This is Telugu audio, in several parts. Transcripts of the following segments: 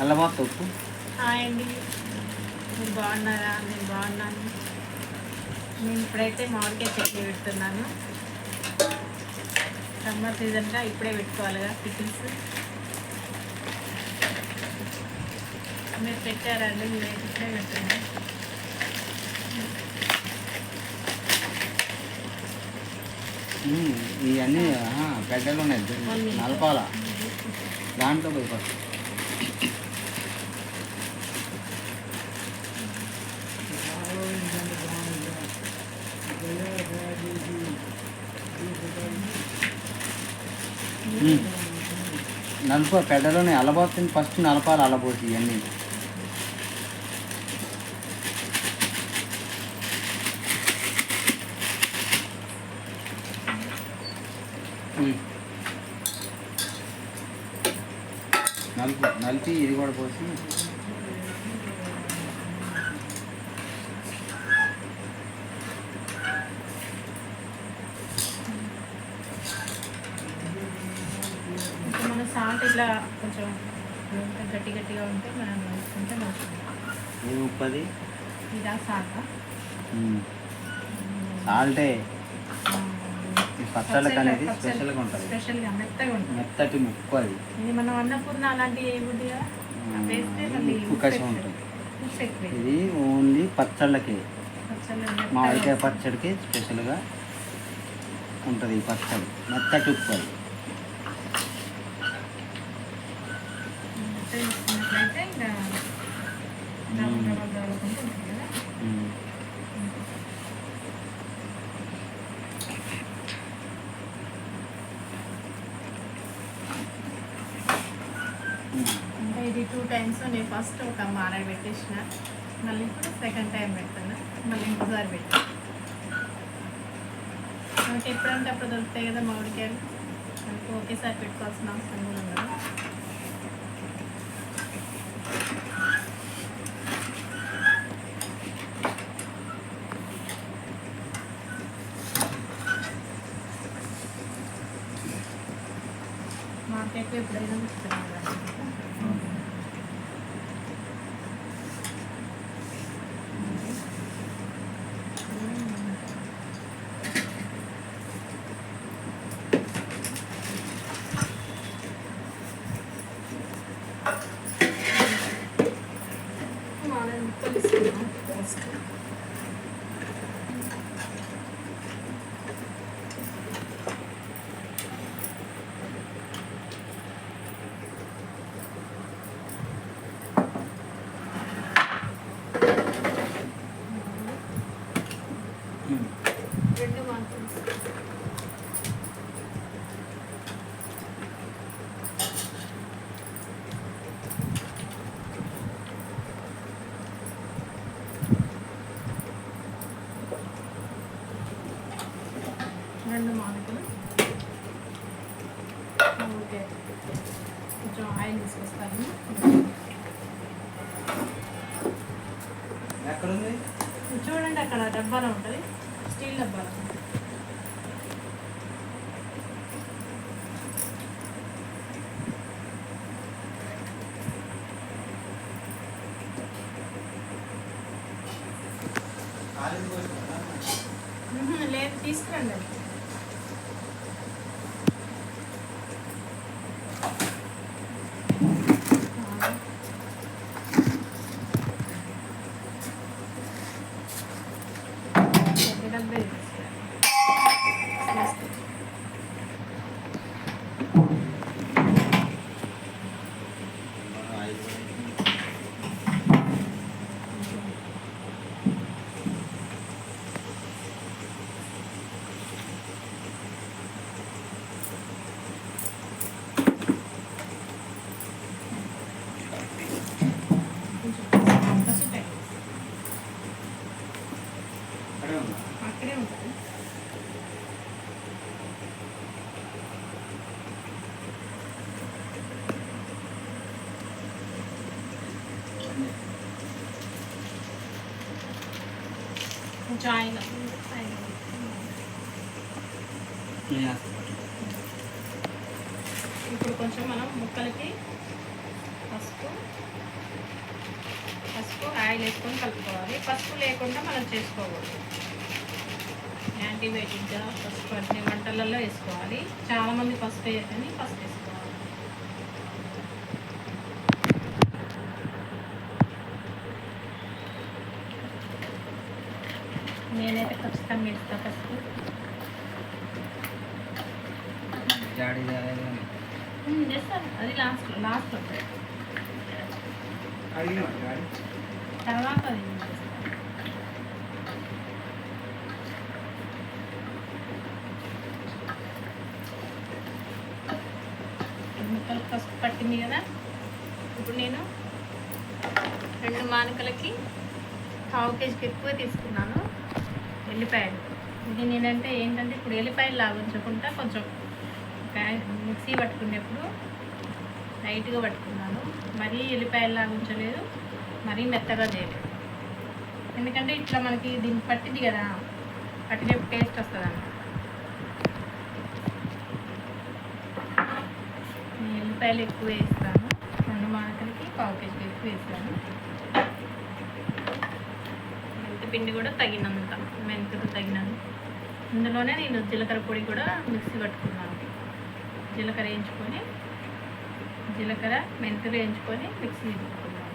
ఎల్లబాత ఉప్పు? హాయ్ అండి. మీరు బాగున్నారా? నేను బాగున్నాను. నేను ఇప్పుడైతే మామిడికాయ చట్నీ పెడుతున్నాను. సమ్మర్ సీజన్గా ఇప్పుడే పెట్టుకోవాలిగా పికిల్స్ మీరు పెట్టారండి మీరు ఇప్పుడే పెడుతున్నాను ఇవన్నీ గడ్డలు ఉన్నాయి. నలపాల? దాంట్లో పోయి ఫస్ట్ ఉమ్. నలుపు పెడలోనే అలబోతుంది ఫస్ట్ నలపాలి అలబోసి ఇవన్నీ. నలుపు నలిపి ఇది కూడా పోసి ఇంకా మన సాల్ట్ ఇట్లా కొంచెం గట్టి గట్టిగా ఉంటే మనం వేసుకుంటే మంచిది ఇది ఉప్పది సాల్ట్. ఈ పచ్చళ్ళకి అనేది స్పెషల్గా ఉంటుంది. మెత్తటి ముక్కు అది. ఇది మనం అన్నపూర్ణ అలాంటివి ఉప్పు కషం ఉంటుంది. ఇది ఓన్లీ పచ్చళ్ళకి. మామిడికాయ పచ్చడికి స్పెషల్గా ఉంటుంది ఈ పచ్చడి. మెత్తటి ఉప్పు అది. ఇది టూ టైమ్స్ నేను ఫస్ట్ ఒక మారాయి పెట్టేసిన. మళ్ళీ ఇప్పుడు సెకండ్ టైం పెడుతున్నా మళ్ళీ ఇంకోసారి పెట్టాను మనకి ఎప్పుడంటే అప్పుడు దొరుకుతాయి కదా మామిడికాయలు. మనకు ఒకేసారి పెట్టుకోవాల్సిన అవసరం కూడా ఉండదు. ఎప్పుడైనా కొంచెం తీసుకొస్తాను ఎక్కడుంది చూడండి అక్కడ డబ్బాలో ఉంటుంది స్టీల్ డబ్బాలో మ్మ్, లేదు తీసుకురండి అది. ఆ. పెద్ద డబ్బే తీసుకురండి. తీసుకురండి. కొంచెం పసుపు వేయండి. అక్కడే ఉందా? అక్కడే ఉంటుంది వేస్తా. ఇప్పుడు కొంచెం మనం ముక్కలకి పసుపు ఆయిల్ వేసుకొని కలుపుకోవాలి. పసుపు లేకుండా మనం చేసుకోకూడదు. యాంటీబయాటిక్గా పసుపు అన్ని వంటలలో వేసుకోవాలి. చాలామంది పసుపు వేయకని పసుపు వేసుకోవాలి ఖచ్చితంగా వేస్తా ఉమ్, చేస్తాను అది అడిగిన జాడీ తర్వాత అది ముక్కలు పసుపు పట్టింది కదా ఇప్పుడు నేను రెండు మానకలకి పావు కేజీకి ఎక్కువ తీసుకున్నాను ఎల్లిపాయలు. ఇది నేనంటే ఏంటంటే ఇప్పుడు ఎల్లిపాయలు లాగించకుండా కొంచెం మిక్సీ పట్టుకునేప్పుడు లైట్గా పట్టుకున్నాను. మరీ ఎల్లిపాయలు లాగించలేదు. మరీ మెత్తగా చేయలేదు. ఎందుకంటే ఇట్లా మనకి దీన్ని పట్టింది కదా పట్టినప్పుడు టేస్ట్ వస్తుంది అన్నమాట ఎల్లిపాయలు ఎక్కువ వేస్తాను. రెండు మానకలకి పావు కేజీ ఎక్కువ వేస్తాను. మెంతిపిండి కూడా తగినంత మెంతుకు తగినంత. ఇందులోనే నేను జీలకర్ర పొడి కూడా మిక్సీ పట్టుకున్నాను. జీలకర్ర వేయించుకొని జీలకర్ర మెంతులు వేయించుకొని మిక్సీ పెట్టుకున్నాను.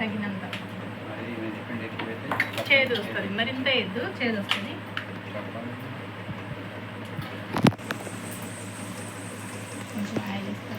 తగినంత. చేదు వస్తుంది మరింత వేయద్దు చేదు వస్తుంది చెప్పాలి. కొంచెం ఆయిల్ వేస్తారు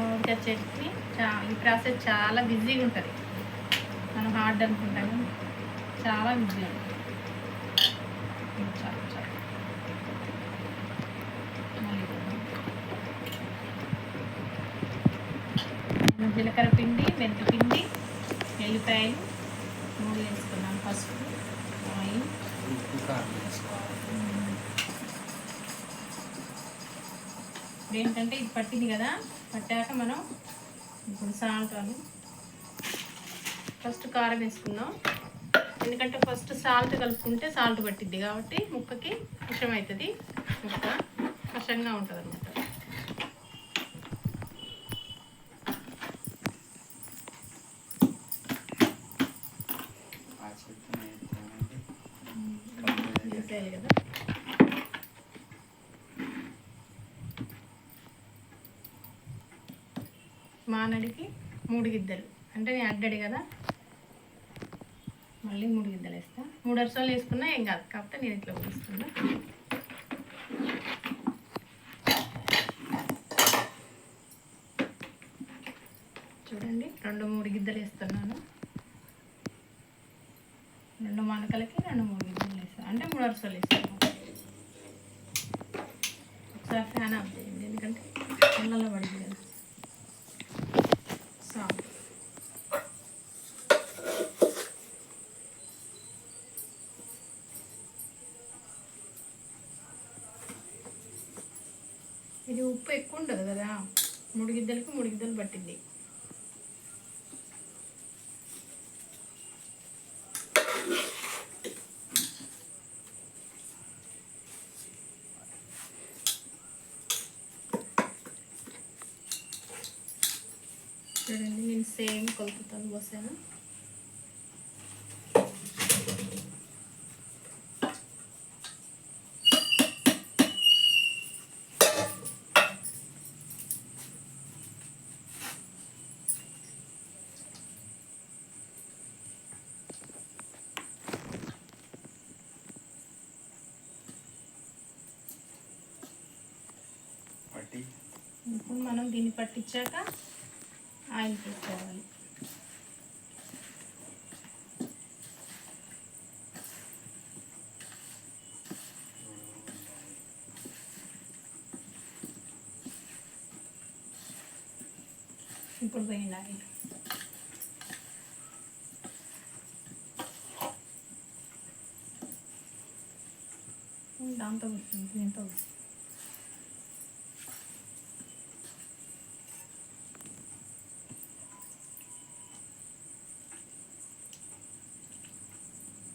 మామిడికాయ చట్నీ చా ఈ ప్రాసెస్ చాలా బిజీగా ఉంటుంది. మనం హార్డ్ అనుకుంటాము. చాలా బిజీ ఉంటుంది చాలా చాలా. జీలకర్ర పిండి మెంతి పిండి ఎల్లిపాయలు నూనె వేసుకున్నాం పసుపు ఆయిల్. ఏంటంటే ఇది పట్టింది కదా? పట్టాక మనం ఇప్పుడు సాల్ట్ అని ఫస్ట్ కారం వేసుకుందాం. ఎందుకంటే ఫస్ట్ సాల్ట్ కలుపుకుంటే సాల్ట్ పట్టిద్ది కాబట్టి ముక్కకి విషం అవుతుంది. ముక్క కషంగా ఉంటుంది మూడు గిద్దలు అంటే నేను అడ్డడి కదా? మళ్ళీ మూడు గిద్దలు వేస్తా. మూడు అరసాలు వేసుకున్నా ఏం కాదు. కాకపోతే నేను ఇట్లా వేసుకున్నా చూడండి రెండు మూడు గిద్దలు వేస్తున్నాను. రెండు మానకలకి రెండు మూడు గిద్దలు వేస్తాను అంటే మూడు అరసాలు వేస్తాను ఒకసారి ఫ్యాన్ ఆఫ్ చేయండి ఎందుకంటే పిల్లల పడింది కదా సాల్ట్ ఇది ఉప్పు ఎక్కువ ఉండదు కదా. మూడు గిద్దలకి మూడు గిద్దలు పట్టింది. చూడండి నేను సేమ్ కొలుపుతాను పోసాను పట్టి ఇప్పుడు మనం దీన్ని పట్టించాక ఆయిల్ పెట్టుకోవాలి ఇప్పుడు పోయింది ఆయిల్. దాంతో వస్తుంది దీంతో వస్తుంది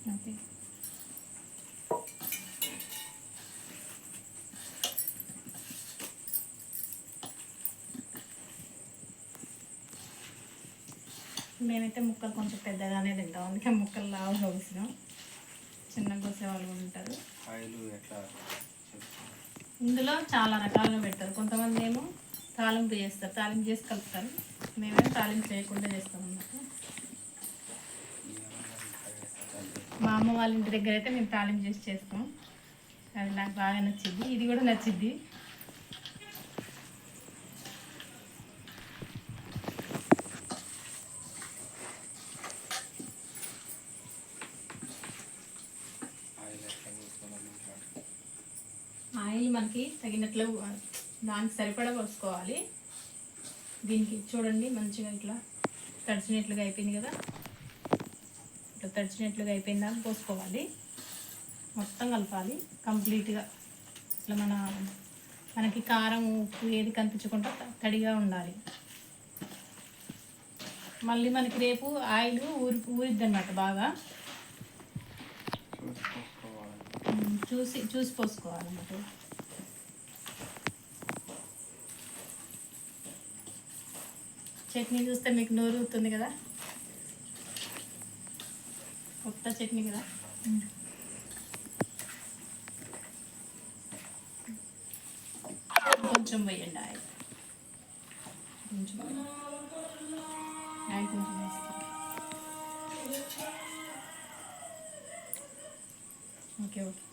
ఓకే మేమైతే ముక్కలు కొంచెం పెద్దగానే తింటాం. అందుకే ముక్కలు లావుగా కోసినాం చిన్నగా కోసే వాళ్ళు ఉంటారు. ఇందులో చాలా రకాలుగా పెడతారు. కొంతమంది ఏమో తాలింపు చేస్తారు. తాలింపు చేసి కలుపుతారు. మేమేమో తాలింపు చేయకుండా చేస్తాం అన్నమాట. మా అమ్మ వాళ్ళ ఇంటి దగ్గర అయితే మేము తాలింపు చేసి చేస్తాం. అది నాకు బాగా నచ్చింది. ఇది కూడా నచ్చింది ఆయిల్ ఎట్లా పోసుకోవాలని మాట్లాడు. ఆయిల్ మనకి తగినట్లు దానికి సరిపడా పోసుకోవాలి. దీనికి చూడండి మంచిగా ఇట్లా తడిచినట్లుగా అయిపోయింది కదా. ఇట్లా తడిచినట్లుగా అయిపోయిందా పోసుకోవాలి. మొత్తం కలపాలి కంప్లీట్గా. ఇట్లా మన మనకి కారం ఉప్పు ఏది కనిపించకుండా తడిగా ఉండాలి. మళ్ళీ మనకి రేపు ఆయిల్ ఊరి ఊరిద్ది అనమాట బాగా చూసి చూసి పోసుకోవాలన్నమాట. చట్నీ చూస్తే మీకు నోరు ఊతుంది కదా? కొత్త చట్నీ కదా? కొంచెం వేయండి ఆయిల్. కొంచెం ఆయిల్ కొంచెం వేస్తాం ఓకే ఓకే.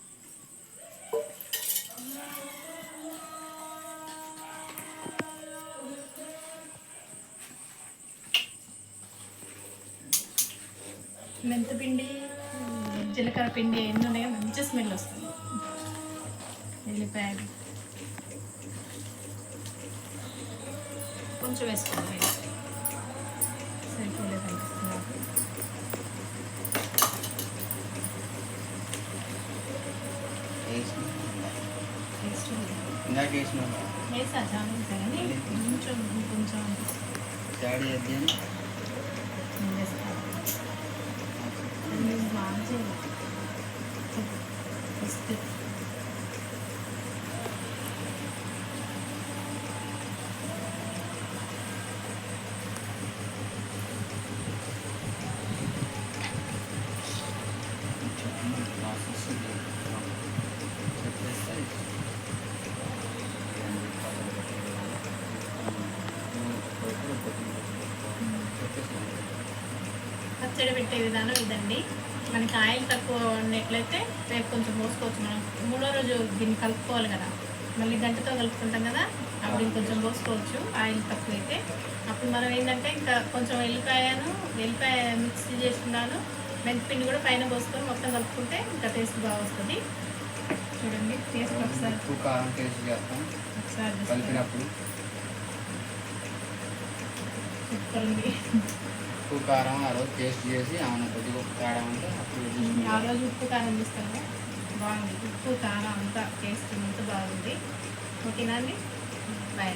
మెంతిపిండి జీలకర్ర పిండి ఎన్ని ఉన్నాయో మంచి స్మెల్ వస్తుంది. ఎల్లిపాయలు. కొంచెం వేసుకోవాలి. సరిపోలేదు అనిపిస్తుంది. వేసి టేస్ట్ ఉంది. ఇందాక వేసిన వేసా చాలా కొంచెం కొంచెం డాడీ చేద్దాం నేను వేస్తాను నేను బాగా చేయాలి ఫస్ట్ ప్రాసెస్ పచ్చడి పెట్టే విధానం ఇదండి. మనకి ఆయిల్ తక్కువ ఉన్నట్లయితే రేపు కొంచెం పోసుకోవచ్చు మనం. మూడో రోజు దీన్ని కలుపుకోవాలి కదా. మళ్ళీ గంటతో కలుపుకుంటాం కదా అప్పుడు ఇంకొంచెం పోసుకోవచ్చు ఆయిల్ తక్కువ అయితే అప్పుడు మనం ఏంటంటే ఇంకా కొంచెం ఎల్లిపాయను ఎల్లిపాయ మిక్సీ చేసుకున్నాను మెంతిపిండి కూడా పైన పోసుకొని మొత్తం కలుపుకుంటే ఇంకా టేస్ట్ బాగా వస్తుంది. చూడండి టేస్ట్ ఒకసారి. ఒకసారి సూపర్ ఉంది ఉప్పు కారం ఆ రోజు టేస్ట్ చేసి ఆమె కొద్దిగా ఉప్పు తేడా ఉంటే అప్పుడు ఆ. రోజు ఉప్పు కారం తీస్తాను బాగుంది. ఉప్పు కారం అంతా టేస్ట్ అంతా బాగుంది. ఓకేనా అండి? బాయ్